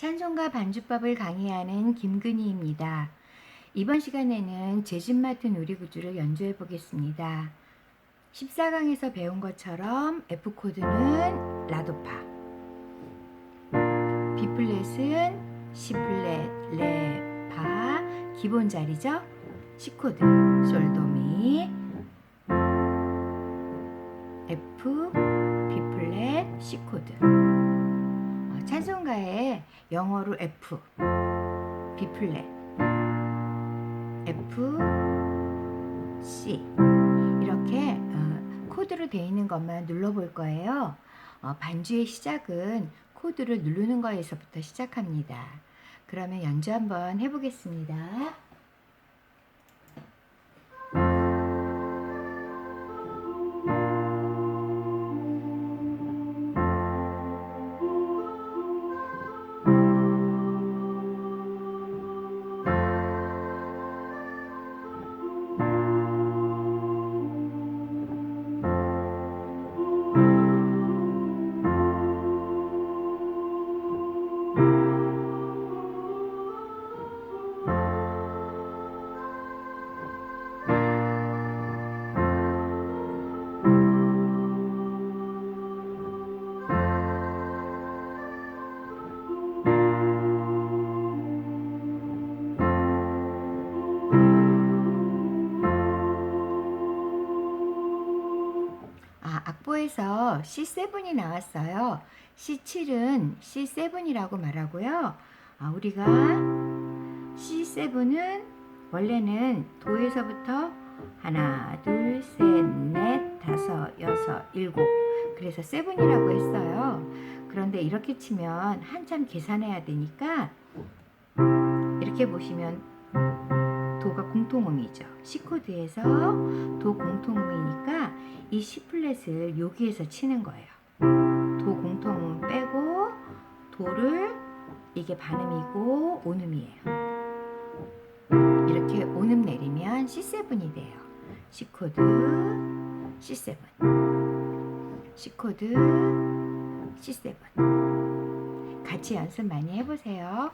찬송가 반주법을 강의하는 김근희입니다. 이번 시간에는 제집 맡은 우리 구주를 연주해 보겠습니다. 14강에서 배운 것처럼 F 코드는 라도파, B 플랫은 C 플랫, 레, 파, 기본 자리죠. C 코드, 솔도미, F, B 플랫, C 코드. 어, 찬송가에 영어로 F, B 플랫, F, C 이렇게 어, 코드로 되어 있는 것만 눌러볼 거예요. 어, 반주의 시작은 코드를 누르는 거에서부터 시작합니다. 그러면 연주 한번 해보겠습니다. 아, 악보에서 C7이 나왔어요. C7은 C7이라고 말하고요. 아, 우리가 C7은 원래는 도에서부터 하나, 둘, 셋, 넷, 다섯, 여섯, 일곱. 그래서 세븐이라고 했어요. 그런데 이렇게 치면 한참 계산해야 되니까 이렇게 보시면 도가 공통음이죠. C 코드에서 도 공통음이니까 이 C 플랫을 여기에서 치는 거예요. 도 공통음 빼고 도를 이게 반음이고 온음이에요. 이렇게 온음 내리면 C7이 돼요. C 코드 C7 C 코드 C7 같이 연습 많이 해보세요.